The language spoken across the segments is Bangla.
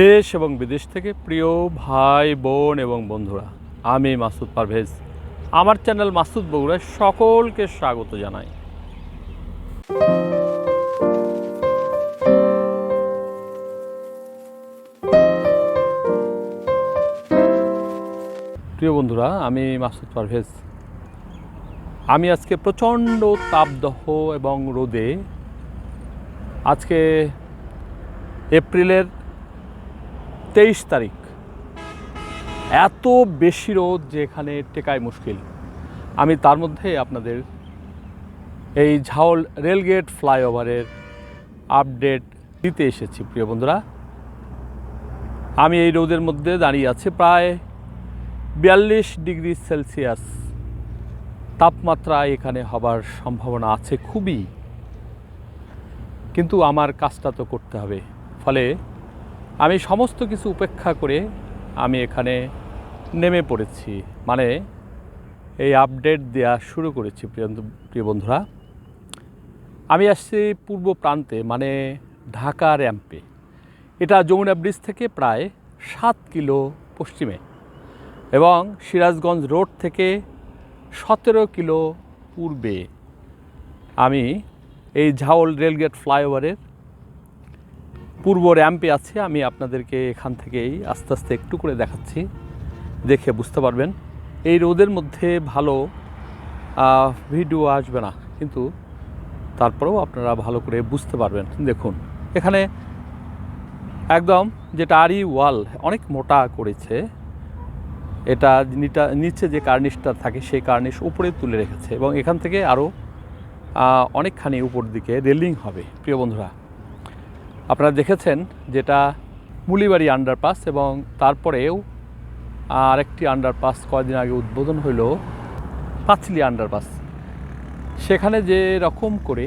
দেশ এবং বিদেশ থেকে প্রিয় ভাই, বোন এবং বন্ধুরা, আমি মাসুদ পারভেজ। আমার চ্যানেল মাসুদ বগুড়ায় সকলকে স্বাগত জানাই। প্রিয় বন্ধুরা, আমি মাসুদ পারভেজ। আমি আজকে প্রচণ্ড তাপদহ এবং রোদে আজকে এপ্রিলের তেইশ তারিখ। এত বেশি রোদ যে এখানে টেকায় মুশকিল। আমি তার মধ্যে আপনাদের এই ঝাউল রেলগেট ফ্লাইওভারের আপডেট দিতে এসেছি, প্রিয় বন্ধুরা। আমি এই রোদের মধ্যে দাঁড়িয়ে আছি প্রায় বিয়াল্লিশ ডিগ্রি সেলসিয়াস। তাপমাত্রা এখানে হবার সম্ভাবনা আছে খুবই। কিন্তু আমার কাজটা তো করতে হবে। ফলে আমি সমস্ত কিছু উপেক্ষা করে আমি এখানে নেমে পড়েছি। মানে এই আপডেট দেওয়া শুরু করেছি, প্রিয় প্রিয় বন্ধুরা। আমি আসছি পূর্ব প্রান্তে মানে ঢাকা র্যাম্পে। এটা যমুনা ব্রিজ থেকে প্রায় সাত কিলো পশ্চিমে এবং সিরাজগঞ্জ রোড থেকে সতেরো কিলো পূর্বে। আমি এই ঝাউল রেলগেট ফ্লাইওভারের পূর্ব র্যাম্পে আছে, আমি আপনাদেরকে এখান থেকেই আস্তে আস্তে একটু করে দেখাচ্ছি, দেখে বুঝতে পারবেন। এই রোদের মধ্যে ভালো ভিডিও আসবে না, কিন্তু তারপরেও আপনারা ভালো করে বুঝতে পারবেন। দেখুন, এখানে একদম যেটা আরি ওয়াল, অনেক মোটা করেছে। এটা নিচে যে কার্নিশটা থাকে, সেই কার্নিশ উপরে তুলে রেখেছে এবং এখান থেকে আরও অনেকখানি উপর দিকে রেলিং হবে। প্রিয় বন্ধুরা আপনারা দেখেছেন যেটা মুলিবাড়ি আন্ডারপাস এবং তারপরেও আরেকটি আন্ডারপাস কয়েকদিন আগে উদ্বোধন হলো পাঁচলি আন্ডারপাস সেখানে যে রকম করে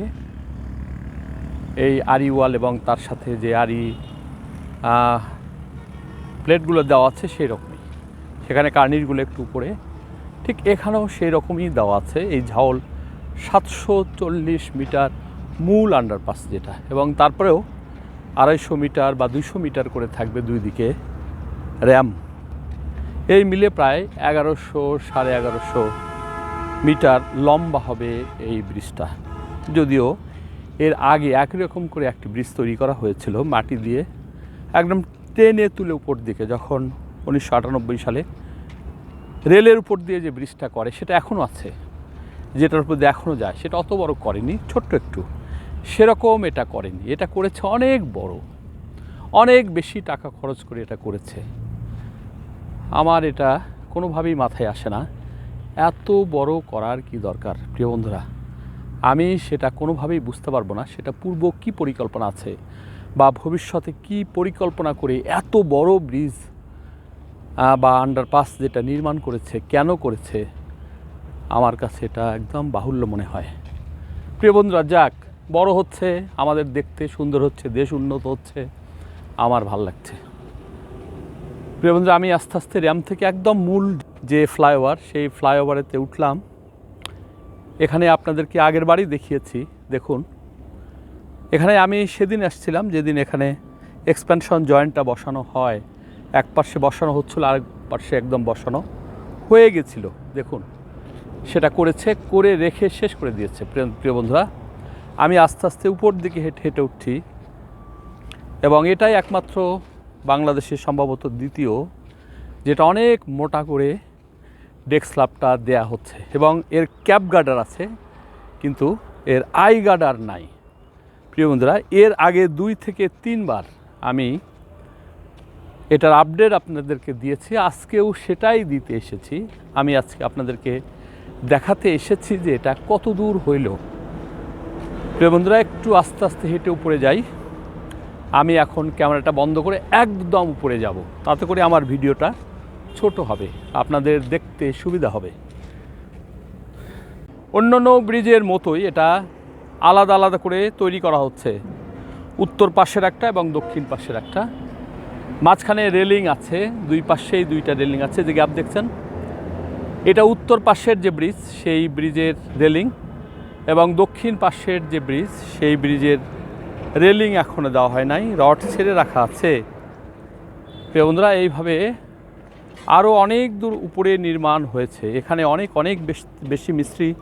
এই আরি ওয়াল এবং তার সাথে যে আরি প্লেটগুলো দেওয়া আছে সেই রকমই সেখানে কার্নিরগুলো একটু উপরে। ঠিক এখানেও সেই রকমই দেওয়া আছে। এই ঝাউল সাতশো চল্লিশ মিটার মূল আন্ডারপাস যেটা। এবং তারপরেও আড়াইশো মিটার বা দুইশো মিটার করে থাকবে দুই দিকে র্যাম। এই মিলে প্রায় এগারোশো, সাড়ে এগারোশো মিটার লম্বা হবে এই ব্রিজটা। যদিও এর আগে একই রকম করে একটি ব্রিজ তৈরি করা হয়েছিল মাটি দিয়ে, একদম টেনে তুলে উপর দিকে, যখন উনিশশো আটানব্বই সালে রেলের উপর দিয়ে যে ব্রিজটা করে, সেটা এখনও আছে। যেটার উপর দিয়ে এখনও যায়, সেটা অত বড় করেনি, ছোট্ট একটু। সেরকম এটা করেনি। এটা করেছে অনেক বড়। অনেক বেশি টাকা খরচ করে এটা করেছে। আমার এটা কোনোভাবেই মাথায় আসে না। এত বড় করার কি দরকার? প্রিয় বন্ধুরা, আমি সেটা কোনোভাবেই বুঝতে পারব না। সেটা পূর্ব কি পরিকল্পনা আছে? বা ভবিষ্যতে কি পরিকল্পনা করে এত বড় ব্রিজ বা আন্ডারপাস যেটা নির্মাণ করেছে, কেন করেছে? আমার কাছে এটা একদম বাহুল্য মনে হয়। প্রিয় বন্ধুরা, যাক বড় হচ্ছে, আমাদের দেখতে সুন্দর হচ্ছে, দেশ উন্নত হচ্ছে, আমার ভালো লাগছে। প্রিয় বন্ধুরা, আমি আস্তে আস্তে র্যাম থেকে একদম মূল যে ফ্লাইওভার, সেই ফ্লাইওভারেতে উঠলাম। এখানে আপনাদেরকে আগের বারই দেখিয়েছি, দেখুন। এখানে আমি সেদিন আসছিলাম, যেদিন এখানে এক্সপ্যানশন জয়েন্টটা বসানো হয়। এক পাশে বসানো হচ্ছিল, আরেক পাশে একদম বসানো হয়ে গেছিল, দেখুন। সেটা করেছে, করে রেখে শেষ করে দিয়েছে প্রিয় বন্ধুরা। আমি আস্তে আস্তে উপর দিকে হেঁটে হেঁটে উঠছি। এবং এটাই একমাত্র বাংলাদেশের সম্ভবত দ্বিতীয়, যেটা অনেক মোটা করে ডেস্ক স্ল্যাবটা দেয়া হচ্ছে। এবং এর ক্যাপ গার্ডার আছে, কিন্তু এর আই গার্ডার নাই। প্রিয় বন্ধুরা, এর আগে দুই থেকে তিনবার আমি এটার আপডেট আপনাদেরকে দিয়েছি, আজকেও সেটাই দিতে এসেছি। আমি আজকে আপনাদেরকে দেখাতে এসেছি যে এটা কত দূর হইল। প্রিয় বন্ধুরা, একটু আস্তে আস্তে হেঁটে উপরে যাই। আমি এখন ক্যামেরাটা বন্ধ করে একদম উপরে যাব। তাতে করে আমার ভিডিওটা ছোট হবে, আপনাদের দেখতে সুবিধা হবে। অন্যান্য ব্রিজের মতোই এটা আলাদা আলাদা করে তৈরি করা হচ্ছে। উত্তর পাশের একটা এবং দক্ষিণ পাশের একটা। মাঝখানে রেলিং আছে, দুই পাশেই দুইটা রেলিং আছে, যে গ্যাপ দেখছেন। এটা উত্তর পাশের যে ব্রিজ সেই ব্রিজের রেলিং। এবং দক্ষিণ পাশের যে ব্রিজ, সেই ব্রিজের রেলিং এখনও দেওয়া হয় নাই, রড ছেড়ে রাখা আছে। বন্ধুরা, এইভাবে আরও অনেক দূর উপরে নির্মাণ হয়েছে। এখানে অনেক অনেক বেশ- মিস্ত্রি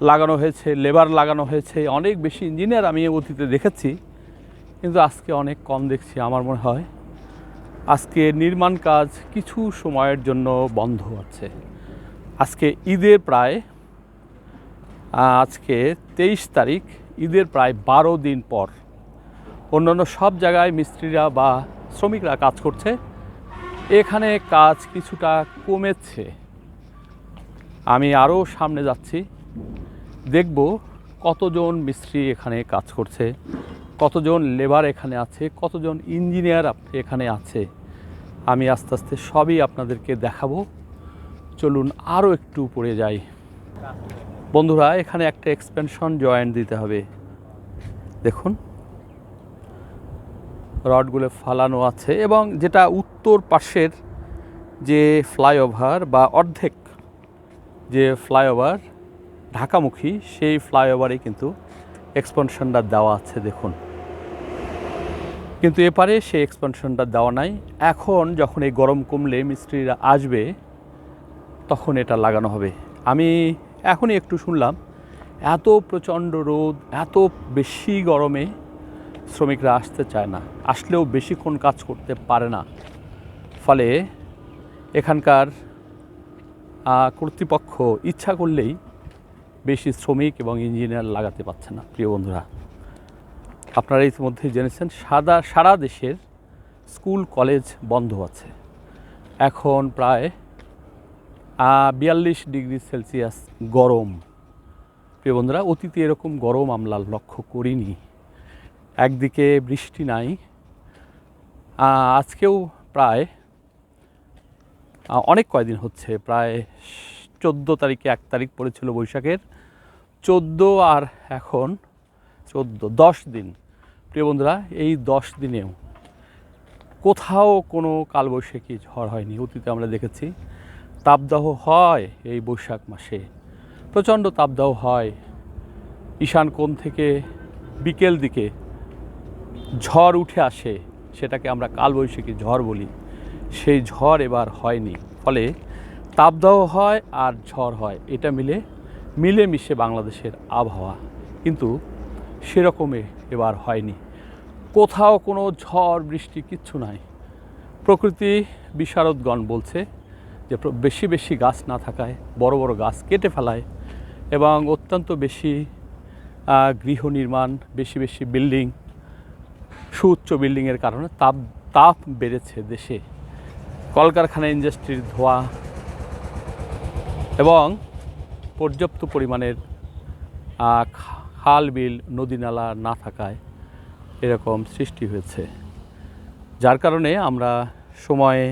লাগানো হয়েছে, লেবার লাগানো হয়েছে, অনেক বেশি ইঞ্জিনিয়ার আমি অতীতে দেখেছি, কিন্তু আজকে অনেক কম দেখছি আমার মনে হয়। আজকে নির্মাণ কাজ কিছু সময়ের জন্য বন্ধ আছে। আজকে ঈদের প্রায় আজকে তেইশ তারিখ, ঈদের প্রায় বারো দিন পর। অন্যান্য সব জায়গায় মিস্ত্রিরা বা শ্রমিকরা কাজ করছে। এখানে কাজ কিছুটা কমেছে। আমি আরও সামনে যাচ্ছি। দেখব কতজন মিস্ত্রি এখানে কাজ করছে, কতজন লেবার এখানে আছে, কতজন ইঞ্জিনিয়ার এখানে আছে। আমি আস্তে আস্তে সবই আপনাদেরকে দেখাবো। চলুন আরও একটু উপরে যাই। বন্ধুরা, এখানে একটা এক্সপেনশন জয়েন্ট দিতে হবে। দেখুন। রডগুলো ফালানো আছে এবং যেটা উত্তর পাশের যে ফ্লাইওভার বা অর্ধেক যে ফ্লাইওভার ঢাকামুখী, সেই ফ্লাইওভারে কিন্তু এক্সপেনশনটা দেওয়া আছে, দেখুন। কিন্তু এপারে সেই এক্সপেনশনটা দেওয়া নাই। এখন যখন এই গরম কমলে মিস্ত্রিরা আসবে, তখন এটা লাগানো হবে। আমি এখনই একটু শুনলাম, এত প্রচণ্ড রোদ, এত বেশি গরমে শ্রমিকরা আসতে চায় না, আসলেও বেশিক্ষণ কাজ করতে পারে না। ফলে এখানকার কর্তৃপক্ষ ইচ্ছা করলেই বেশি শ্রমিক এবং ইঞ্জিনিয়ার লাগাতে পারছে না, প্রিয় বন্ধুরা। আপনারা ইতিমধ্যে জেনেছেন, সাদা, সারা দেশের স্কুল, কলেজ বন্ধ আছে। এখন প্রায় বিয়াল্লিশ ডিগ্রি সেলসিয়াস গরম। প্রিয় বন্ধুরা, অতীতে এরকম গরম আমরা লক্ষ্য করিনি। একদিকে বৃষ্টি নাই। আজকেও প্রায় অনেক কয়দিন হচ্ছে, প্রায় চোদ্দ তারিখে এক তারিখ পড়েছিল বৈশাখের। চোদ্দ আর এখন, চোদ্দ, দশ দিন। প্রিয় বন্ধুরা, এই দশ দিনেও কোথাও কোনো কালবৈশাখী ঝড় হয়নি, অতীতে আমরা দেখেছি। তাপদাহ হয় এই বৈশাখ মাসে। প্রচণ্ড তাপদাহ হয়। ঈশান কোণ থেকে বিকেল দিকে ঝড় উঠে আসে, সেটাকে আমরা কালবৈশাখী ঝড় বলি। সেই ঝড় এবার হয়নি, ফলে তাপদাহ হয় আর ঝড় হয়, এটা মিলে মিলেমিশে বাংলাদেশের আবহাওয়া। কিন্তু সেরকমে এবার হয়নি। কোথাও কোনো ঝড়, বৃষ্টি কিচ্ছু নাই। প্রকৃতি বিশারদগণ বলছে যে বেশি বেশি গাছ না থাকায়, বড় বড় গাছ কেটে ফেলায় এবং অত্যন্ত বেশি গৃহ নির্মাণ, বেশি বেশি বিল্ডিং, সুউচ্চ বিল্ডিংয়ের কারণে তাপ তাপ বেড়েছে দেশে। কলকারখানা ইন্ডাস্ট্রির ধোঁয়া এবং পর্যাপ্ত পরিমাণের খাল, বিল, নদী নালা না থাকায় এরকম সৃষ্টি হয়েছে। যার কারণে আমরা সময়ে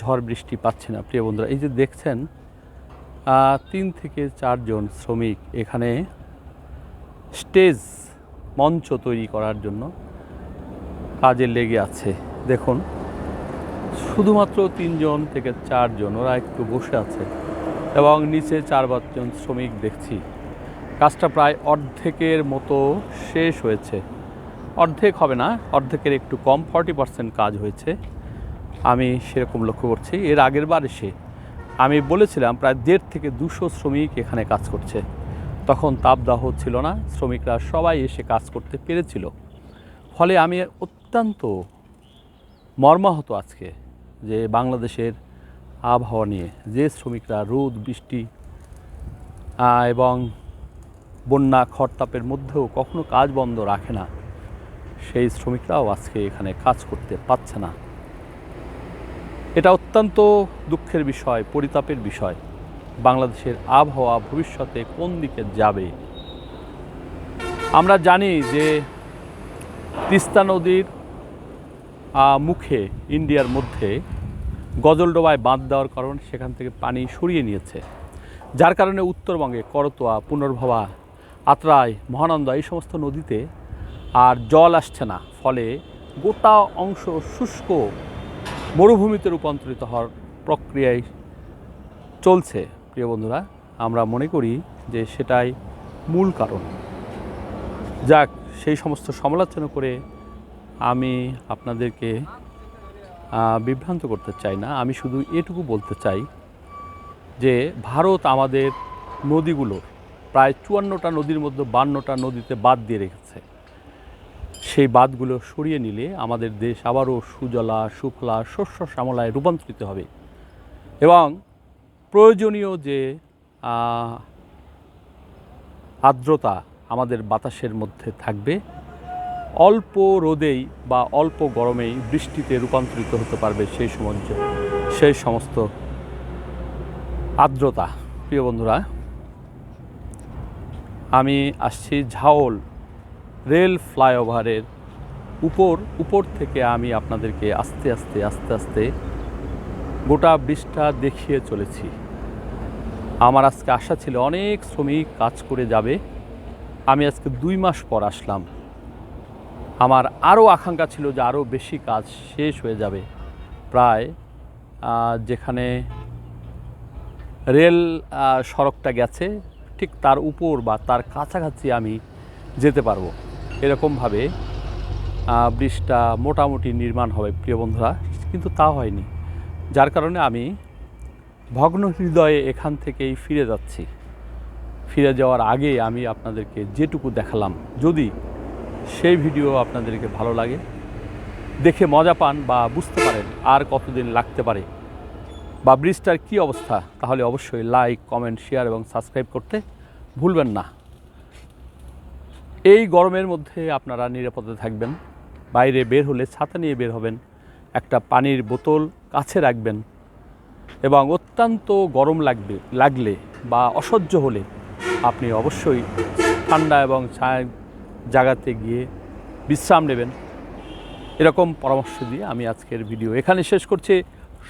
ঝড় বৃষ্টি পাচ্ছে না, প্রিয় বন্ধুরা। এই যে দেখছেন তিন থেকে চারজন শ্রমিক এখানে স্টেজ মঞ্চ তৈরি করার জন্য কাজে লেগে আছে। দেখুন, শুধুমাত্র তিনজন থেকে চারজন, ওরা একটু বসে আছে এবং নিচে চার পাঁচজন শ্রমিক দেখছি। কাজটা প্রায় অর্ধেকের মতো শেষ হয়েছে। অর্ধেক হবে না, অর্ধেকের একটু কম, ফর্টি পার্সেন্ট কাজ হয়েছে। আমি সেরকম লক্ষ্য করছি। এর আগের বার এসে আমি বলেছিলাম, প্রায় দেড় থেকে দুশো শ্রমিক এখানে কাজ করছে। তখন তাপদাহ ছিল না, শ্রমিকরা সবাই এসে কাজ করতে পেরেছিল। ফলে আমি অত্যন্ত মর্মাহত আজকে যে বাংলাদেশের আবহাওয়া নিয়ে, যে শ্রমিকরা রোদ, বৃষ্টি এবং বন্যা, খরতাপের মধ্যেও কখনো কাজ বন্ধ রাখে না, সেই শ্রমিকরাও আজকে এখানে কাজ করতে পারছে না। এটা অত্যন্ত দুঃখের বিষয়, পরিতাপের বিষয়। বাংলাদেশের আবহাওয়া ভবিষ্যতে কোন দিকে যাবে? আমরা জানি যে তিস্তা নদীর মুখে ইন্ডিয়ার মধ্যে গজলডোবায় বাঁধ দেওয়ার কারণ সেখান থেকে পানি সরিয়ে নিয়েছে। যার কারণে উত্তরবঙ্গে করতোয়া, পুনর্ভবা, আত্রাই, মহানন্দা এই সমস্ত নদীতে আর জল আসছে না। ফলে গোটা অংশ শুষ্ক মরুভূমিতে রূপান্তরিত হওয়ার প্রক্রিয়ায় চলছে। প্রিয় বন্ধুরা, আমরা মনে করি যে সেটাই মূল কারণ। যাক, সেই সমস্ত সমালোচনা করে আমি আপনাদেরকে বিভ্রান্ত করতে চাই না। আমি শুধু এটুকু বলতে চাই যে, ভারত আমাদের নদীগুলো প্রায় চুয়ান্নটা নদীর মধ্যে বান্নটা নদীতে বাদ দিয়ে রেখেছে। সেই বাঁধগুলো সরিয়ে নিলে আমাদের দেশ আবারও সুজলা সুফলা শস্য শ্যামলায় রূপান্তরিত হবে। এবং প্রয়োজনীয় যে আর্দ্রতা আমাদের বাতাসের মধ্যে থাকবে, অল্প রোদেই বা অল্প গরমেই বৃষ্টিতে রূপান্তরিত হতে পারবে সেই সময় সেই সমস্ত আর্দ্রতা। প্রিয় বন্ধুরা, আমি আসছি ঝাওল রেল ফ্লাইওভারের উপর উপর থেকে আমি আপনাদেরকে আস্তে আস্তে আস্তে আস্তে গোটা ব্রিজটা দেখিয়ে চলেছি। আমার আজকে আশা ছিল অনেক শ্রমিক কাজ করে যাবে। আমি আজকে দুই মাস পর আসলাম। আমার আরও আকাঙ্ক্ষা ছিল যে আরও বেশি কাজ শেষ হয়ে যাবে। প্রায় যেখানে রেল সড়কটা গেছে, ঠিক তার উপর বা তার কাছাকাছি আমি যেতে পারব। এরকমভাবে ব্রিজটা মোটামুটি নির্মাণ হবে প্রিয় বন্ধুরা, কিন্তু তা হয়নি। যার কারণে আমি ভগ্ন হৃদয়ে এখান থেকেই ফিরে যাচ্ছি। ফিরে যাওয়ার আগে আমি আপনাদেরকে যেটুকু দেখালাম, যদি সেই ভিডিও আপনাদেরকে ভালো লাগে, দেখে মজা পান বা বুঝতে পারেন আর কতদিন লাগতে পারে বা ব্রিজটার কী অবস্থা, তাহলে অবশ্যই লাইক, কমেন্ট, শেয়ার এবং সাবস্ক্রাইব করতে ভুলবেন না। এই গরমের মধ্যে আপনারা নিরাপদে থাকবেন। বাইরে বের হলে ছাতা নিয়ে বের হবেন, একটা পানির বোতল কাছে রাখবেন এবং অত্যন্ত গরম লাগবে, লাগলে বা অসহ্য হলে আপনি অবশ্যই ঠান্ডা এবং ছায়া জায়গাতে গিয়ে বিশ্রাম নেবেন। এরকম পরামর্শ দিয়ে আমি আজকের ভিডিও এখানে শেষ করছি।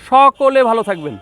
সকলে ভালো থাকবেন।